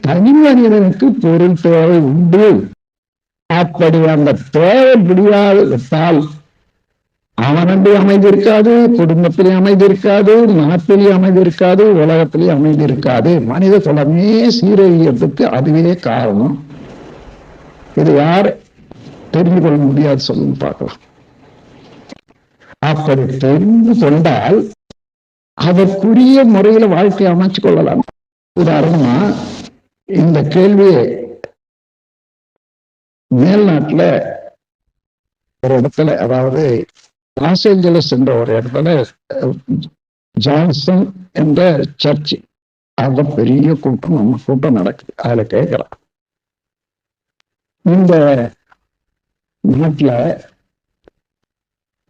தனி மனிதனுக்கு பொருள் தேவை உண்டு. அப்படி அந்த தேவை முடியாது அவனண்டு அமைதி இருக்காது குடும்பத்திலே அமைதி இருக்காது நாட்டிலே அமைதி இருக்காது உலகத்திலே அமைதி இருக்காது மனித குலமே சீரழியத்துக்கு அதுவே காரணம். இது யார் தெரிந்து கொள்ள முடியாது சொல்லுங்க பார்க்கலாம். அப்படி தெரிந்து கொண்டால் அதற்குரிய முறையில வாழ்க்கையை அமைச்சு கொள்ளலாம். உதாரணமா இந்த கேள்வியை மேல்நாட்டில் ஒரு இடத்துல அதாவது லாஸ் ஏஞ்சலஸ் என்ற ஒரு இடத்துல ஜான்சன் என்ற சர்ச் அத பெரிய கூட்டம் நம்ம கூட்டம் நடக்குது. அதுல கேட்கலாம். இந்த நாட்டில்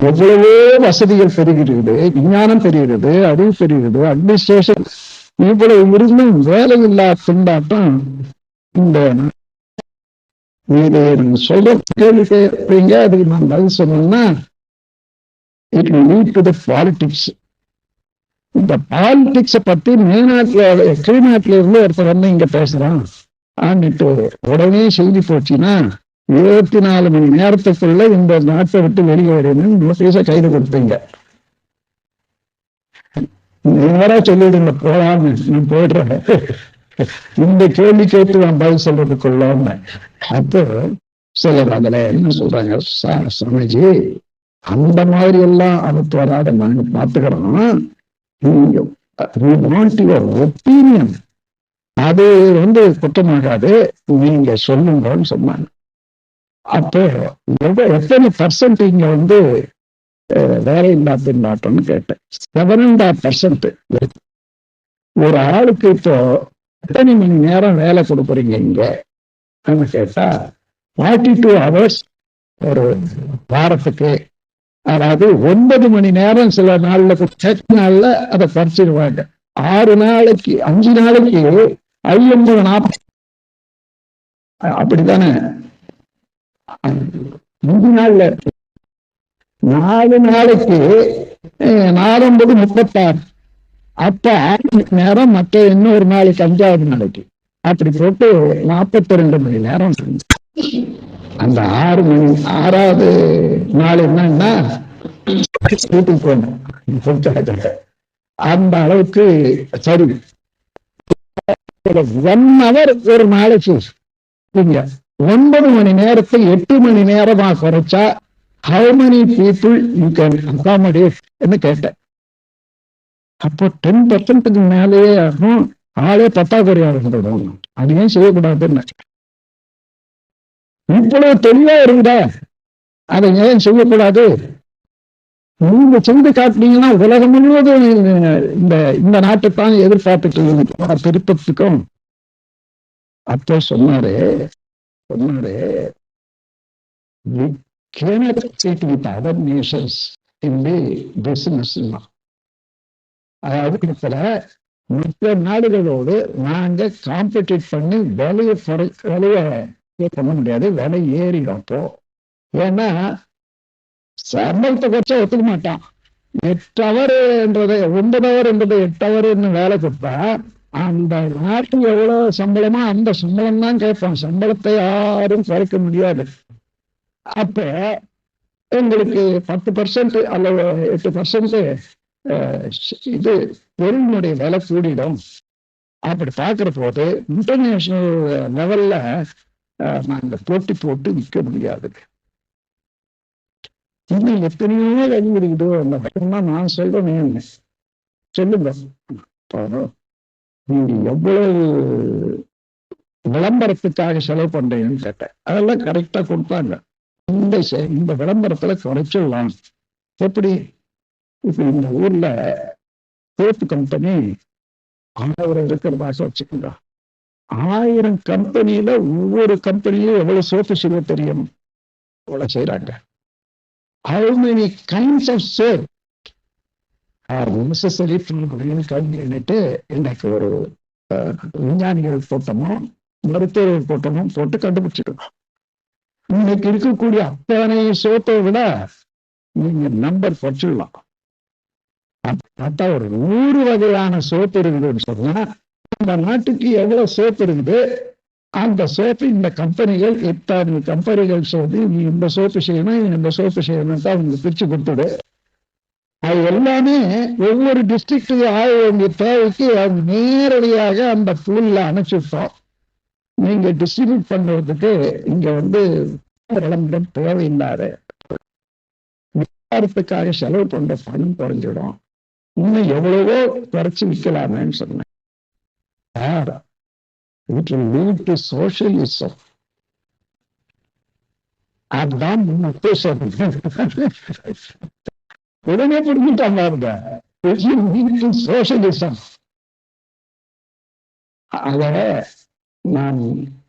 எவ்வளவோ வசதிகள் பெருகிறது விஞ்ஞானம் பெருகிறது அறிவு பெருகிறது அட்மினிஸ்ட்ரேஷன் இவ்வளவு இருந்தும் வேலையில்லா திண்டாட்டம் இந்த நா- நீங்க சொல்ற கேள்வி கேட்பீங்க அதுக்கு நான் பதில் சொன்னேன்னா it lead to the politics இந்த பாலிடிக்ஸ பத்தி மேல்நாட்டுல கீழ்நாட்டுல இருந்து ஒருத்தர் வந்து இங்க பேசுறான். ஆன்னுட்டு உடனே செய்தி போச்சுன்னா இருபத்தி நாலு மணி நேரத்துக்குள்ள இந்த நாட்டை விட்டு வெளியே வரணும் நோட்டீஸ கைது கொடுப்பீங்க. நேரா சொல்லிடுங்க போலாம் நீ போயிடுற இந்த கேள்வி கேட்டு நான் பதில் சொல்றதுக்குள்ளன்னு அப்போ சிலர் அதுல என்ன சொல்றாங்க? சுவாமிஜி அந்த மாதிரி எல்லாம் அனுப்பு வராத நாங்க பாத்துக்கிறோம் ஒப்பீனியன் அது வந்து குற்றமாகாது. நீங்க சொல்லுங்கன்னு சொன்னாங்க. அப்போ எத்தனை பர்சன்ட் இங்க வந்து வேலை இல்லாத திண்டாட்டம்னு கேட்டேன். செவன் அண்ட் ஹாஃப் பர்சன்ட் ஒரு ஆளுக்கு இப்போ எத்தனை மணி நேரம் வேலை கொடுக்குறீங்க இங்க? கேட்டா ஃபார்ட்டி டூ ஹவர்ஸ் ஒரு வாரத்துக்கு. அதாவது ஒன்பது மணி நேரம் சில நாள்ல சர்ச் நாள்ல அதை பறிச்சிருவாங்க ஆறு நாளைக்கு அஞ்சு நாளைக்கு ஐம்பது நாற்பது அப்படித்தானே? அஞ்சு நாள்ல நாலு நாளைக்கு அஹ், நாலொன்பது முப்பத்தாறு. அப்ப ஆறு மணி நேரம் மற்ற இன்னொரு நாளைக்கு அஞ்சாவது நாளைக்கு. அப்படி போட்டு நாற்பத்தி ரெண்டு மணி நேரம் அந்த ஆறு மணி ஆறாவது நாள் என்னன்னா வீட்டுக்கு போனோம் அந்த அளவுக்கு சரி. ஒன் அவர் ஒரு நாளைக்கு. ஒன்பது மணி நேரத்தை எட்டு மணி நேரமா குறைச்சா how many people you can accommodate? என்று கேட்டேன் அப்போ டென் பர்சன்ட்டுக்கு மேலேயே ஆகும் ஆளே பத்தாக்குறையா இருந்துடும் அது ஏன் செய்யக்கூடாதுன்னு இவ்வளவு தெளிவா இருந்த அதை ஏன் செய்யக்கூடாது நீங்க செஞ்சு காட்டினீங்கன்னா உலகம் முழுவதும் இந்த இந்த நாட்டைத்தான் எதிர்பார்த்துட்டு இருக்கு திருப்பத்துக்கும் அப்போ சொன்னாரு சொன்னாரு we cannot compete with other nations in the அதாவது இடத்துல மற்ற நாடுகளோடு நாங்க காம்படிட் பண்ணி விலையை குறை விலையை பண்ண முடியாது விலை ஏறிடும் அப்போ. ஏன்னா சம்பளத்தை குறைச்சா ஒத்துக்க மாட்டான். எட்டு ஹவர்ன்றதை ஒன்பது ஹவர் என்றது எட்டு ஹவர்னு வேலை கொடுத்தா அந்த நாட்டுக்கு எவ்வளவு சம்பளமோ அந்த சம்பளம் தான் கேட்பான். சம்பளத்தை யாரும் குறைக்க முடியாது. அப்ப எங்களுக்கு பத்து பர்சன்ட் அல்லது எட்டு பர்சன்ட் இது பொருளினுடைய விலை கூடிடும். அப்படி பார்க்குற போது இன்டர்நேஷனல் லெவல்ல நாங்கள் போட்டி போட்டு விற்க முடியாது. இன்னும் எத்தனையோ வழி இருக்குதோ. அந்த பக்கம்லாம் நான் சொல்றேன். சொல்லுங்க. நீங்க எவ்வளவு விளம்பரத்துக்காக செலவு பண்றீங்கன்னு கேட்டேன். அதெல்லாம் கரெக்டா கொடுத்தாங்க இந்த இந்த விளம்பரத்துல குறைச்சிடலாம் எப்படி? இப்ப இந்த ஊர்ல சோப்பு கம்பெனி ஆயிரம் இருக்கிறதாக வச்சுக்கோங்க. ஆயிரம் கம்பெனியில ஒவ்வொரு கம்பெனியும் எவ்வளவு சோப்பு செய்ய தெரியும். அவ்வளவு செய்யறாங்க how many kinds of soap are necessary for green இன்னைக்கு ஒரு விஞ்ஞானிகள் கூட்டமும் மருத்துவர்கள் கூட்டமும் போட்டு கண்டுபிடிச்சிருக்கோம். இன்னைக்கு இருக்கக்கூடிய அத்தனை சோத்தை விட நீங்க நம்பர் குறைச்சிடலாம் பார்த்தா ஒரு நூறு வகையான சோப்பு இருக்குதுன்னு சொன்னா அந்த நாட்டுக்கு எவ்வளவு சோப்பு இருக்குது? அந்த சோப்பு இந்த கம்பெனிகள் இத்தனை கம்பெனிகள் சொல்லி நீ இந்த சோப்பு செய்யணும் நீ இந்த சோப்பு செய்யணும் தான் உங்களுக்கு பிரிச்சு கொடுத்துடு. அது எல்லாமே ஒவ்வொரு டிஸ்ட்ரிக்ட்டுக்கு ஆக வேண்டிய தேவைக்கு அவங்க நேரடியாக அந்த பூல்ல அனுப்பிச்சுட்டோம் நீங்க டிஸ்ட்ரிபியூட் பண்ணுறதுக்கு இங்க வந்து விளம்பரம் தேவையில்லாத வியாபாரத்துக்காக செலவு பண்ற பணம் குறைஞ்சிடும். இன்னும் எவ்வளவோ குறைச்சு விற்கலாமேன்னு சொன்னேன். சோசியலிசம் அதுதான் உடனே புரிஞ்சுட்டாங்க அவங்க socialism will lead to socialism அத நான்